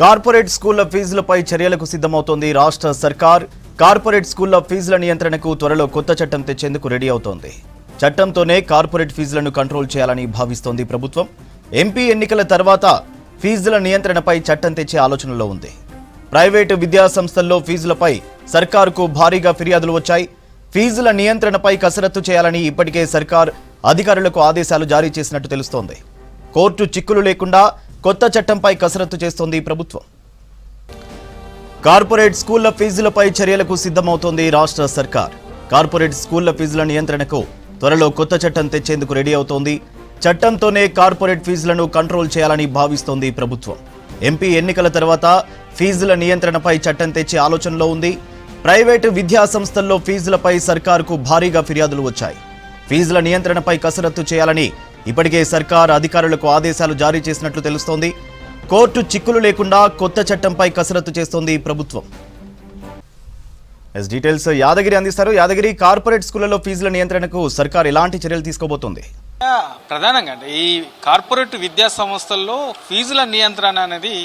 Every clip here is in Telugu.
కార్పొరేట్ స్కూళ్ళ ఫీజులపై చర్యలకు సిద్ధమవుతోంది రాష్ట్ర సర్కార్. కార్పొరేట్ స్కూళ్ళ ఫీజుల నియంత్రణకు త్వరలో కొత్త చట్టం తెచ్చేందుకు రెడీ అవుతోంది. చట్టంతోనే కార్పొరేట్ ఫీజులను కంట్రోల్ చేయాలని భావిస్తోంది ప్రభుత్వం. ఎంపీ ఎన్నికల తర్వాత ఫీజుల నియంత్రణపై చట్టం తెచ్చే ఆలోచనలో ఉంది. ప్రైవేటు విద్యా సంస్థల్లో ఫీజులపై సర్కారుకు భారీగా ఫిర్యాదులు వచ్చాయి. ఫీజుల నియంత్రణపై కసరత్తు చేయాలని ఇప్పటికే సర్కార్ అధికారులకు ఆదేశాలు జారీ చేసినట్టు తెలుస్తోంది. కోర్టు చిక్కులు లేకుండా కొత్త చట్టంపై కసరత్తు చేస్తోంది ప్రభుత్వం. కార్పొరేట్ స్కూళ్ళ ఫీజులపై చర్యలకు సిద్ధమవుతోంది రాష్ట్ర సర్కార్. కార్పొరేట్ స్కూళ్ళ ఫీజుల నియంత్రణకు త్వరలో కొత్త చట్టం తెచ్చేందుకు రెడీ అవుతోంది. చట్టంతోనే కార్పొరేట్ ఫీజులను కంట్రోల్ చేయాలని భావిస్తోంది ప్రభుత్వం. ఎంపీ ఎన్నికల తర్వాత ఫీజుల నియంత్రణపై చట్టం తెచ్చే ఆలోచనలో ఉంది. ప్రైవేటు విద్యా సంస్థల్లో ఫీజులపై సర్కారుకు భారీగా ఫిర్యాదులు వచ్చాయి. ఫీజుల నియంత్రణపై కసరత్తు చేయాలని ఇప్పటికే సర్కార్ అధికారులకు ఆదేశాలు జారీ చేసినట్లు తెలుస్తోంది. కోర్టు చిక్కులు లేకుండా కొత్త చట్టంపై కసరత్తు చేస్తోంది ప్రభుత్వం. ఎస్ డీటెయిల్స్ యాదగిరి అందిస్తారు. యాదగిరి కార్పొరేట్ స్కూళ్ళలో ఫీజుల నియంత్రణకు సర్కార్ ఎలాంటి చర్యలు తీసుకోబోతోంది? ప్రధానంగా అంటే ఈ కార్పొరేట్ విద్యా సంస్థల్లో ఫీజుల నియంత్రణ అనేది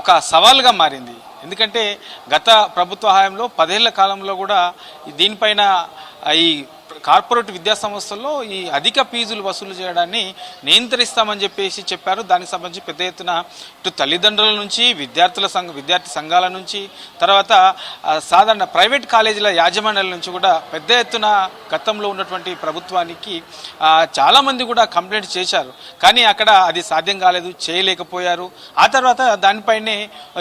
ఒక సవాల్గా మారింది. ఎందుకంటే గత ప్రభుత్వ హయాంలో పదేళ్ళ కాలంలో కూడా దీనిపైన ఈ కార్పొరేట్ విద్యా సంస్థల్లో ఈ అధిక ఫీజులు వసూలు చేయడాన్ని నియంత్రిస్తామని చెప్పేసి చెప్పారు. దానికి సంబంధించి పెద్ద ఎత్తున ఇటు తల్లిదండ్రుల నుంచి విద్యార్థుల సంఘ విద్యార్థి సంఘాల నుంచి తర్వాత సాధారణ ప్రైవేట్ కాలేజీల యాజమాన్యాల నుంచి కూడా పెద్ద ఎత్తున గతంలో ఉన్నటువంటి ప్రభుత్వానికి చాలామంది కూడా కంప్లైంట్ చేశారు. కానీ అక్కడ అది సాధ్యం కాలేదు చేయలేకపోయారు. ఆ తర్వాత దానిపైనే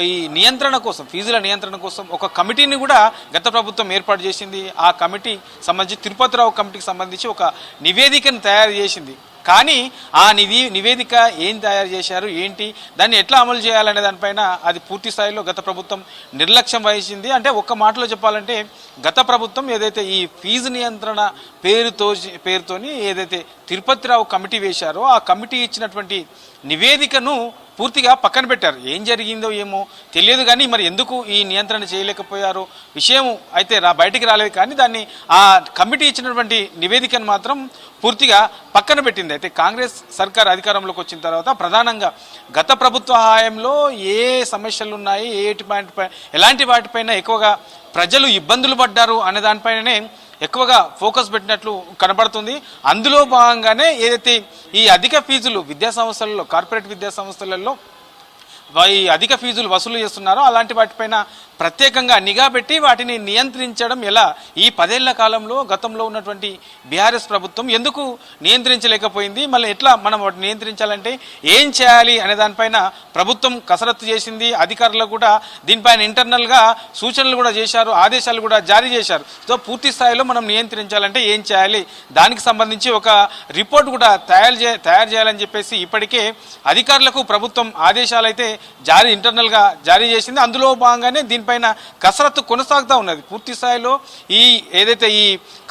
ఈ నియంత్రణ కోసం ఫీజుల నియంత్రణ కోసం ఒక కమిటీని కూడా గత ప్రభుత్వం ఏర్పాటు చేసింది. ఆ కమిటీ సంబంధించి తిరుపతిరావు కమిటీకి సంబంధించి ఒక నివేదికను తయారు చేసింది. కానీ ఆ నిధి నివేదిక ఏం తయారు చేశారు ఏంటి దాన్ని ఎట్లా అమలు చేయాలనే దానిపైన అది పూర్తి స్థాయిలో గత ప్రభుత్వం నిర్లక్ష్యం వహించింది. అంటే ఒక్క మాటలో చెప్పాలంటే గత ప్రభుత్వం ఏదైతే ఈ ఫీజు నియంత్రణ పేరుతో పేరుతోని ఏదైతే తిరుపతిరావు కమిటీ వేశారో ఆ కమిటీ ఇచ్చినటువంటి నివేదికను పూర్తిగా పక్కన పెట్టారు. ఏం జరిగిందో ఏమో తెలియదు కానీ మరి ఎందుకు ఈ నియంత్రణ చేయలేకపోయారు? విషయం అయితే రా బయటికి రాలేదు కానీ దాన్ని ఆ కమిటీ ఇచ్చినటువంటి నివేదికను మాత్రం పూర్తిగా పక్కన పెట్టింది. అయితే కాంగ్రెస్ సర్కార్ అధికారంలోకి వచ్చిన తర్వాత ప్రధానంగా గత ప్రభుత్వ హాయంలో ఏ సమస్యలు ఉన్నాయి ఏ వాటిపై ఎలాంటి వాటిపైన ఎక్కువగా ప్రజలు ఇబ్బందులు పడ్డారు? అనే దానిపైననే ఎక్కువగా ఫోకస్ పెట్టినట్లు కనబడుతుంది. అందులో భాగంగానే ఏదైతే ఈ అధిక ఫీజులు విద్యా సంస్థలలో కార్పొరేట్ విద్యా సంస్థలలో ఈ అధిక ఫీజులు వసూలు చేస్తున్నారో అలాంటి వాటిపైన ప్రత్యేకంగా నిఘా పెట్టి వాటిని నియంత్రించడం ఎలా? ఈ పదేళ్ళ కాలంలో గతంలో ఉన్నటువంటి బీఆర్ఎస్ ప్రభుత్వం ఎందుకు నియంత్రించలేకపోయింది? మళ్ళీ ఎట్లా మనం వాటిని నియంత్రించాలంటే ఏం చేయాలి అనే దానిపైన ప్రభుత్వం కసరత్తు చేసింది. అధికారులకు కూడా దీనిపైన ఇంటర్నల్గా సూచనలు కూడా చేశారు ఆదేశాలు కూడా జారీ చేశారు. సో పూర్తి స్థాయిలో మనం నియంత్రించాలంటే ఏం చేయాలి? దానికి సంబంధించి ఒక రిపోర్ట్ కూడా తయారు చే తయారు చేయాలని చెప్పేసి ఇప్పటికే అధికారులకు ప్రభుత్వం ఆదేశాలు అయితే జారీ ఇంటర్నల్గా జారీ చేసింది. అందులో భాగంగానే దీనిపైన కసరత్తు కొనసాగుతూ ఉన్నది. పూర్తి స్థాయిలో ఈ ఏదైతే ఈ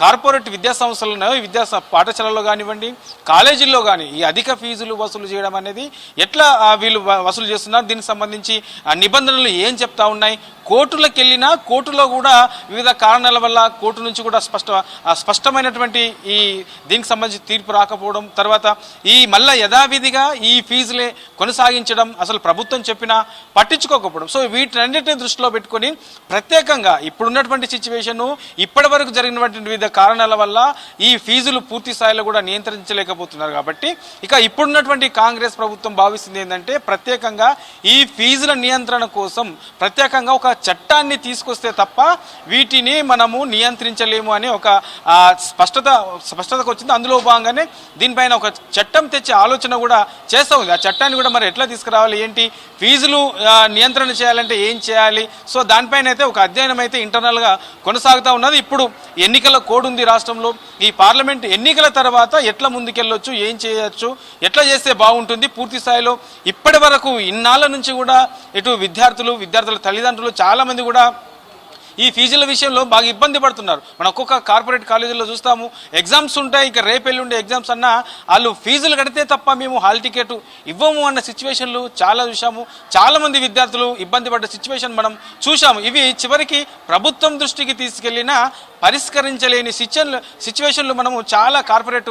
కార్పొరేట్ విద్యా సంస్థలు ఉన్నాయో ఈ విద్యా పాఠశాలలో కానివ్వండి కాలేజీల్లో కానీ ఈ అధిక ఫీజులు వసూలు చేయడం అనేది ఎట్లా వీళ్ళు వసూలు చేస్తున్నారు? దీనికి సంబంధించి ఆ నిబంధనలు ఏం చెప్తా ఉన్నాయి? కోర్టులకు వెళ్ళినా కోర్టులో కూడా వివిధ కారణాల వల్ల కోర్టు నుంచి కూడా స్పష్ట స్పష్టమైనటువంటి ఈ దీనికి సంబంధించి తీర్పు రాకపోవడం తర్వాత ఈ మళ్ళా యథావిధిగా ఈ ఫీజులే కొనసాగించడం అసలు ప్రభుత్వం చెప్పినా పట్టించుకోకపోవడం. సో వీటన్నిటిని దృష్టిలో పెట్టుకొని ప్రత్యేకంగా ఇప్పుడున్నటువంటి సిచ్యువేషన్ ఇప్పటి వరకు జరిగినటువంటి వివిధ కారణాల వల్ల ఈ ఫీజులు పూర్తి స్థాయిలో కూడా నియంత్రించలేకపోతున్నారు కాబట్టి ఇక ఇప్పుడున్నటువంటి కాంగ్రెస్ ప్రభుత్వం భావిస్తుంది ఏంటంటే ప్రత్యేకంగా ఈ ఫీజుల నియంత్రణ కోసం ప్రత్యేకంగా ఒక చట్టాన్ని తీసుకొస్తే తప్ప వీటిని మనము నియంత్రించలేము అని ఒక స్పష్టత స్పష్టతకు వచ్చింది. అందులో భాగంగానే దీనిపైన ఒక చట్టం తెచ్చే ఆలోచన కూడా చేస్తూ ఉంది ఆ చట్టాన్ని కూడా మరి ఎట్లా తీసుకురావాలి? ఏంటి? ఫీజులు నియంత్రణ చేయాలంటే ఏం చేయాలి? సో దానిపైన అయితే ఒక అధ్యయనం అయితే ఇంటర్నల్గా కొనసాగుతూ ఉన్నది. ఇప్పుడు ఎన్నికల కోడ్ ఉంది రాష్ట్రంలో. ఈ పార్లమెంట్ ఎన్నికల తర్వాత ఎట్లా ముందుకెళ్ళొచ్చు? ఏం చేయొచ్చు? ఎట్లా చేస్తే బాగుంటుంది? పూర్తి స్థాయిలో ఇప్పటి వరకు ఇన్నాళ్ళ నుంచి కూడా ఇటు విద్యార్థులు విద్యార్థుల తల్లిదండ్రులు చాలామంది కూడా ఈ ఫీజుల విషయంలో బాగా ఇబ్బంది పడుతున్నారు. మనం ఒక్కొక్క కార్పొరేట్ కాలేజీలో చూస్తాము ఎగ్జామ్స్ ఉంటాయి ఇక రేపు ఉండే ఎగ్జామ్స్ అన్నా వాళ్ళు ఫీజులు కడితే తప్ప మేము హాల్ టికెట్ ఇవ్వము అన్న సిచ్యువేషన్లు చాలా చూసాము చాలామంది విద్యార్థులు ఇబ్బంది పడ్డ సిచ్యువేషన్ మనం చూసాము ఇవి చివరికి ప్రభుత్వం దృష్టికి తీసుకెళ్ళిన పరిష్కరించలేని సిచ్యువేషన్లు సిచ్యువేషన్లు మనము చాలా కార్పొరేట్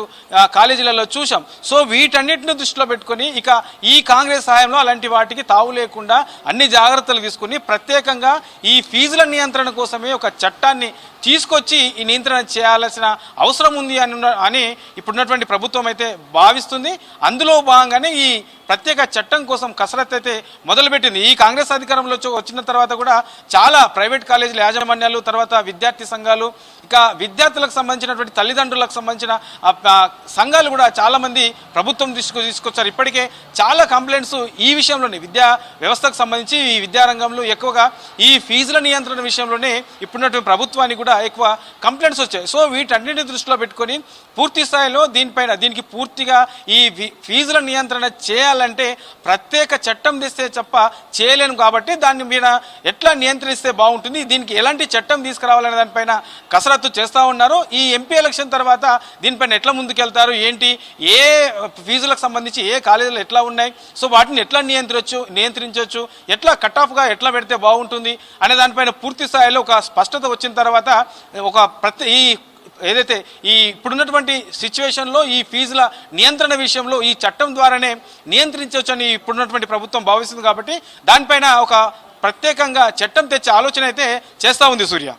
కాలేజీలలో చూసాం సో వీటన్నిటిని దృష్టిలో పెట్టుకొని ఇక ఈ కాంగ్రెస్ సహాయంలో అలాంటి వాటికి తావు లేకుండా అన్ని జాగ్రత్తలు తీసుకుని ప్రత్యేకంగా ఈ ఫీజుల నియంత్రణ కోసమే ఒక చట్టాన్ని తీసుకొచ్చి ఈ నియంత్రణ చేయాల్సిన అవసరం ఉంది అని అని ఇప్పుడున్నటువంటి ప్రభుత్వం అయితే భావిస్తుంది. అందులో భాగంగానే ఈ ప్రత్యేక చట్టం కోసం కసరత్తు అయితే మొదలుపెట్టింది. ఈ కాంగ్రెస్ అధికారంలో వచ్చిన తర్వాత కూడా చాలా ప్రైవేట్ కాలేజీల యాజమాన్యాలు తర్వాత విద్యార్థి సంఘాలు ఇంకా విద్యార్థులకు సంబంధించినటువంటి తల్లిదండ్రులకు సంబంధించిన సంఘాలు కూడా చాలామంది ప్రభుత్వం తీసుకు తీసుకొచ్చారు. ఇప్పటికే చాలా కంప్లైంట్స్ ఈ విషయంలోనే విద్యా వ్యవస్థకు సంబంధించి ఈ విద్యారంగంలో ఎక్కువగా ఈ ఫీజుల నియంత్రణ విషయంలోనే ఇప్పుడున్నటువంటి ప్రభుత్వానికి కూడా ఎక్కువ కంప్లైంట్స్ వచ్చాయి. సో వీటన్నిటిని దృష్టిలో పెట్టుకొని పూర్తి స్థాయిలో దీనిపైన దీనికి పూర్తిగా ఈ ఫీ- ఫీజుల నియంత్రణ చేయాలంటే ప్రత్యేక చట్టం తెస్తే తప్ప చేయలేను కాబట్టి దాని మీద ఎట్లా నియంత్రిస్తే బాగుంటుంది దీనికి ఎలాంటి చట్టం తీసుకురావాలనే దానిపైన కసరత్తు చేస్తూ ఉన్నారు. ఈ ఎంపీ ఎలక్షన్ తర్వాత దీనిపైన ఎట్లా ముందుకెళ్తారు? ఏంటి? ఏ ఫీజులకు సంబంధించి ఏ కాలేజీలు ఎట్లా ఉన్నాయి? సో వాటిని ఎట్లా నియంత్రించవచ్చు నియంత్రించవచ్చు ఎట్లా కట్ ఆఫ్గా ఎట్లా పెడితే బాగుంటుంది? అనే దానిపైన పూర్తి స్థాయిలో ఒక స్పష్టత వచ్చిన తర్వాత ఒక ప్రతి ఈ ఏదైతే ఈ ఇప్పుడున్నటువంటి సిచ్యువేషన్లో ఈ ఫీజుల నియంత్రణ విషయంలో ఈ చట్టం ద్వారానే నియంత్రించవచ్చని ఇప్పుడున్నటువంటి ప్రభుత్వం భావిస్తుంది కాబట్టి దానిపైన ఒక ప్రత్యేకంగా చట్టం తెచ్చే ఆలోచన అయితే చేస్తూ ఉంది సూర్య.